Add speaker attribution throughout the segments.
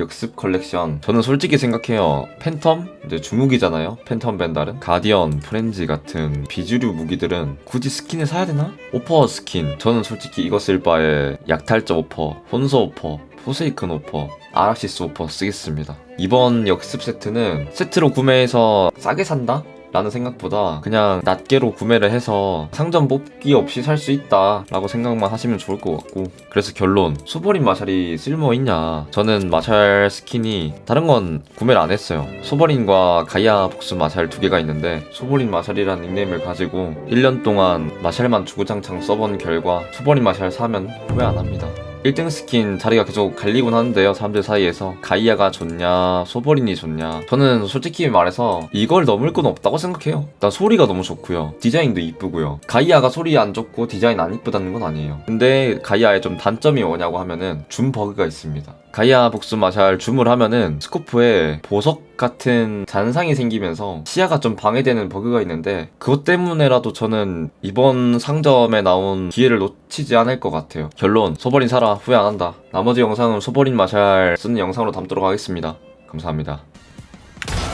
Speaker 1: 역습 컬렉션. 저는 솔직히 생각해요. 팬텀? 이제 주무기잖아요. 팬텀 벤달은? 가디언 프렌즈 같은 비주류 무기들은 굳이 스킨을 사야 되나? 오퍼 스킨. 저는 솔직히 쓸 바에 약탈자 오퍼 혼서 오퍼 포세이큰 오퍼 아락시스 오퍼 쓰겠습니다. 이번 역습 세트는 세트로 구매해서 싸게 산다? 라는 생각보다 그냥 낱개로 구매를 해서 상점 뽑기 없이 살 수 있다 라고 생각만 하시면 좋을 것 같고. 그래서 결론 소버린 마샬이 쓸모 있냐? 저는 마샬 스킨이 다른 건 구매를 안 했어요. 소버린과 가이아 복수 마샬 두 개가 있는데 소버린 마샬이라는 닉네임을 가지고 1년 동안 마샬만 주구장창 써본 결과 소버린 마샬 사면 후회 안 합니다 1등 스킨 자리가 계속 갈리곤 하는데요 사람들 사이에서. 가이아가 좋냐 소버린이 좋냐. 저는 솔직히 말해서 이걸 넘을 건 없다고 생각해요. 일단 소리가 너무 좋고요. 디자인도 이쁘고요. 가이아가 소리 안 좋고 디자인 안 이쁘다는 건 아니에요. 근데 가이아의 좀 단점이 뭐냐고 하면은 줌 버그가 있습니다 가이아 복수 마샬 줌을 하면은 스코프에 보석 같은 잔상이 생기면서 시야가 좀 방해되는 버그가 있는데 그것 때문에라도 저는 이번 상점에 나온 기회를 놓치지 않을 것 같아요. 결론 소버린 사라 후회 안 한다. 나머지 영상은 소버린 마샬 쓰는 영상으로 담도록 하겠습니다. 감사합니다.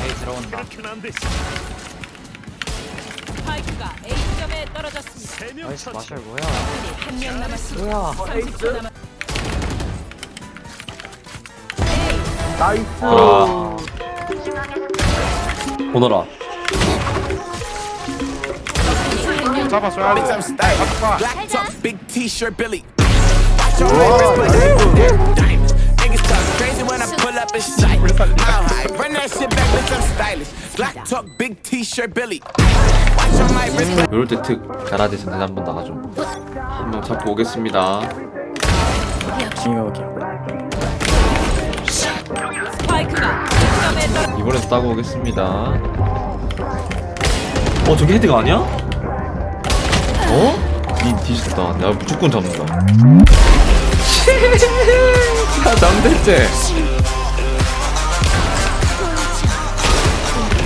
Speaker 2: 에이 들어온다
Speaker 3: 스파이크가 A점에 떨어졌습니다.
Speaker 2: 나이스 마샬 뭐야
Speaker 3: 한명 남았습니다.
Speaker 2: 뭐야
Speaker 3: 30초 남았.
Speaker 1: 아. 오너라.
Speaker 4: Bitch, I'm stylish. Black top, big t-shirt, Billy. Watch your wrist, but they do that diamonds. Niggas talk crazy when I pull up in sight. How high? Run that shit back, bitch, I'm stylish. Black top, big t-shirt, Billy. Watch on my wrist, but
Speaker 1: 요럴 때특 가라데 전에 한번 나가줘. 한명 잡고 오겠습니다.
Speaker 3: 스파이크가 A점에 떨어.
Speaker 1: 이번에도 따고 오겠습니다. 어 저게 헤드가 아니야? 어? 이 뒤졌다. 내가 무조건 잡는다. 자 잠들째.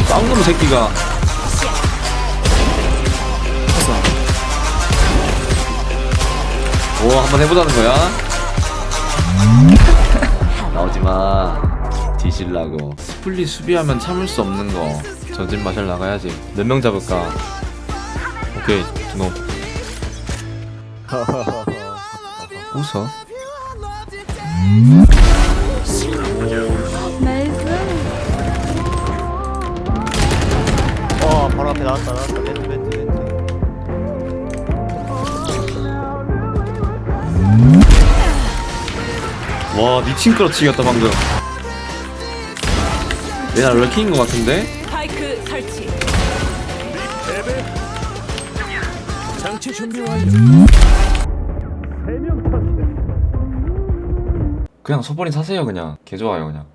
Speaker 1: 쌍놈 새끼가. 오 한번 해보자는 거야? 나오지 마. 뒤질라고. 스플릿 수비하면 참을 수 없는 거. 전진 마샬 나가야지. 몇 명 잡을까? 오케이, 두 놈. 웃어.
Speaker 2: 어 바로 앞에 나왔다 나왔다 멘트 멘트 멘트
Speaker 1: 와, 미친 끌어치기였다, 방금. 내가 럴킹인 것 같은데?
Speaker 3: 스파이크 설치.
Speaker 4: 장치 준비 완료.
Speaker 1: 그냥 소버린 사세요, 그냥. 개 좋아요, 그냥.